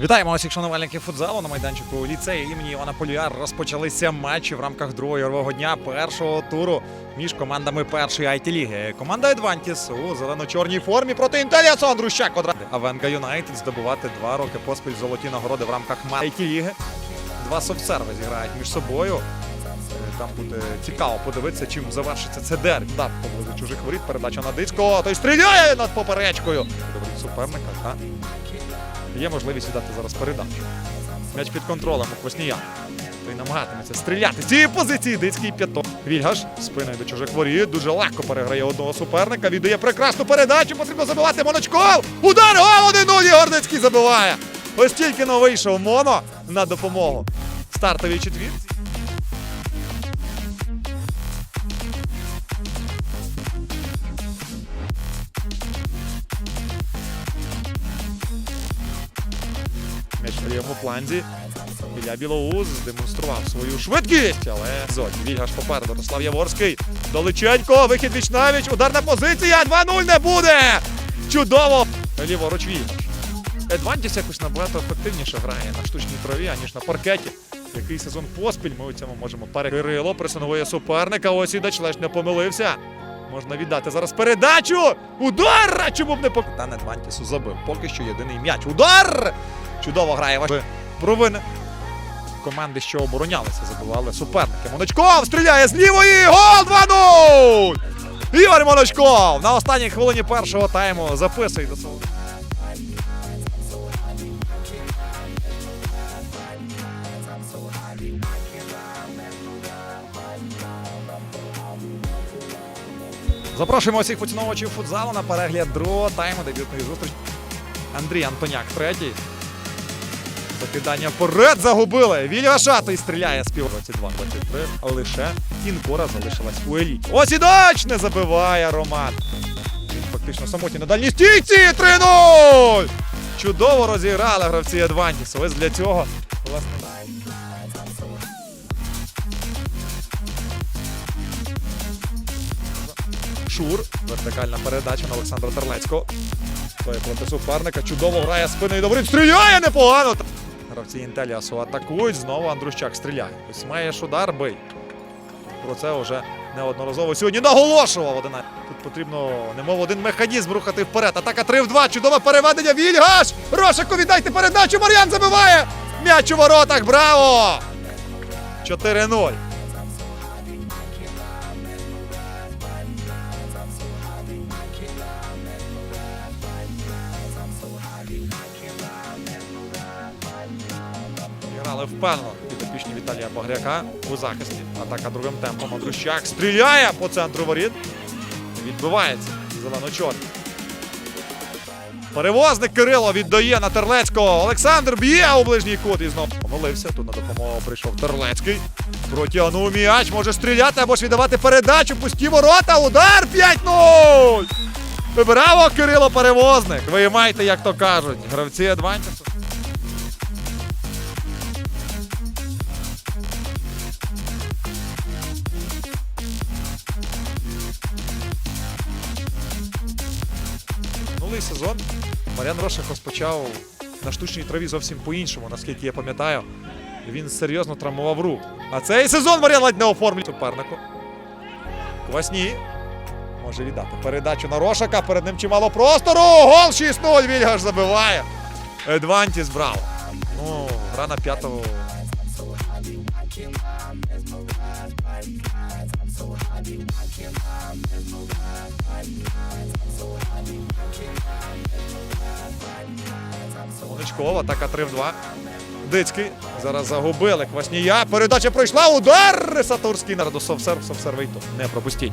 Вітаємо усіх шанувальників футзалу на майданчику ліцею імені Івана Поліяр. Розпочалися матчі в рамках другого ігрового дня першого туру між командами першої it ліги. Команда Едвантіс у зелено-чорній формі проти Інтеліасу Андрущак одразу. Авенга Юнайтед здобувати два роки поспіль золоті нагороди в рамках it ліги. Два софтсерви зіграють між собою. Е, Там буде цікаво подивитися, чим завершиться це дербі. Да, поблизу чужих воріт, передача на дицько. Той стріляє над поперечкою. Добрий суперника, так? Є можливість віддати зараз передачу. М'яч під контролем у Кваснія. Той намагатиметься стріляти з цієї позиції. Дицький п'яток. Вільгаш спиною до чужих воріт. Дуже легко переграє одного суперника. Віддає прекрасну передачу. Потрібно забивати Моночков. Удар! Гол 1-0! Ігор Дицький забиває. Ось тільки но вийшов Моно на допомогу. Стартовій четвірці. М'яч в лівому фланзі. Ілля Білоуз демонстрував свою швидкість, але зоні. Вільгаш попереду. Рослав Яворський. Доличенько. Вихід віч навіч. Ударна позиція. 2-0 не буде. Чудово. Ліворуч Вільгаш. Едвантіс якось набагато ефективніше грає на штучній траві, аніж на паркеті. Який сезон поспіль ми у цьому можемо перекрило. Пресиновує суперника. Ось Ідач лиш не помилився. Можна віддати зараз передачу. Удар! Чому б не пок... Та Недвантісу забив. Поки що єдиний м'яч. Удар! Чудово грає ваш провини. Команди, що оборонялися, забивали суперники. Моночков стріляє з лівої. Гол 2-0! Ігор Моночков на останній хвилині першого тайму записує до свого. Запрошуємо усіх поціновувачів футзалу на перегляд другого тайму дебютної зустрічі. Андрій Антоняк третій. Закидання вперед загубили. Вільга Шатий стріляє з пів 22-23. Лише Інкора залишилась у еліті. Ось і дач не забиває Роман. Він фактично самотній на дальній стійці. 3-0! Чудово розіграли гравці Адвантісу. Ось для цього власне. Шур. Вертикальна передача на Олександра Терлецького. Той проти суперника. Чудово грає спиною добрим. Стріляє непогано. Гравці Інтеліасу атакують. Знову Андрущак стріляє. Ось маєш удар, бий. Про це вже неодноразово сьогодні наголошував. 11. Тут потрібно, немов один механізм рухати вперед. Атака 3 в 2. Чудове переведення. Вільгаш! Рошику віддайте передачу. Мар'ян забиває! М'яч у воротах. Браво! 4-0. Грали впевнено підопічні Віталія Багряка у захисті. Атака другим темпом. Андрущак стріляє по центру воріт. Відбивається зелено-чорний. Перевозник Кирило віддає на Терлецького. Олександр б'є у ближній кут і знову помилився. Тут на допомогу прийшов Терлецький. Протягнув м'яч, може стріляти або ж віддавати передачу. Пусті ворота. Удар 5-0. Браво, Кирило Перевозник. Виймайте, як то кажуть. Гравці Адвантісу. Минулий сезон Мар'ян Рошик розпочав на штучній траві зовсім по-іншому, наскільки я пам'ятаю. Він серйозно травмував руку. А цей сезон Мар'ян ледь не оформлює супернику. Квасні. Може віддати передачу на Рошака. Перед ним чимало простору. Гол 6-0. Вільгаш забиває. Едвантіс браво. Ну, гра на п'ятого. Моничков, атака 3 в 2. Дицький. Зараз загубили Кваснія. Передача пройшла. Удар! Сатурський. Народу совсерв, совсерв вийто. Не пропустіть.